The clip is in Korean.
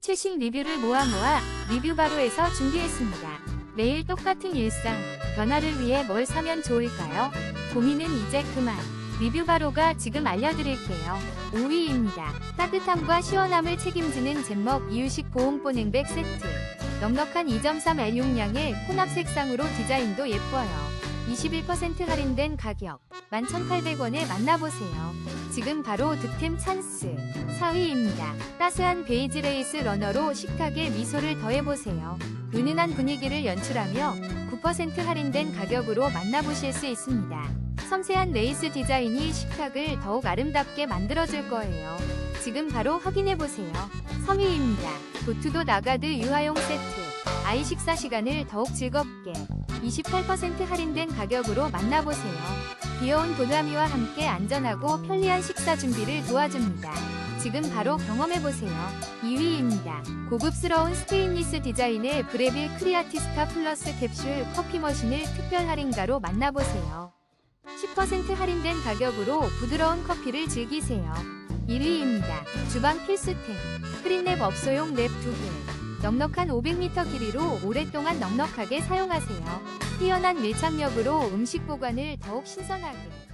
최신 리뷰를 모아 모아 리뷰 바로에서 준비했습니다. 매일 똑같은 일상, 변화를 위해 뭘 사면 좋을까요? 고민은 이제 그만. 리뷰 바로가 지금 알려드릴게요. 5위입니다. 따뜻함과 시원함을 책임지는 젠먹 이유식 보온보 냉백 세트. 넉넉한 2.3L 용량의 혼합 색상으로 디자인도 예뻐요. 21% 할인된 가격 11,800원에 만나보세요. 지금 바로 득템 찬스 4위입니다. 따스한 베이지 레이스 러너로 식탁에 미소를 더해보세요. 은은한 분위기를 연출하며 9% 할인된 가격으로 만나보실 수 있습니다. 섬세한 레이스 디자인이 식탁을 더욱 아름답게 만들어줄 거예요. 지금 바로 확인해보세요. 3위입니다. 도투도 나가드 유아용 세트. 아이 식사 시간을 더욱 즐겁게 28% 할인된 가격으로 만나보세요. 귀여운 도나미와 함께 안전하고 편리한 식사 준비를 도와줍니다. 지금 바로 경험해보세요. 2위입니다. 고급스러운 스테인리스 디자인의 브레빌 크리아티스타 플러스 캡슐 커피 머신을 특별 할인가로 만나보세요. 10% 할인된 가격으로 부드러운 커피를 즐기세요. 1위입니다. 주방 필수템. 프린랩 업소용 랩 2개. 넉넉한 500m 길이로 오랫동안 넉넉하게 사용하세요. 뛰어난 밀착력으로 음식 보관을 더욱 신선하게.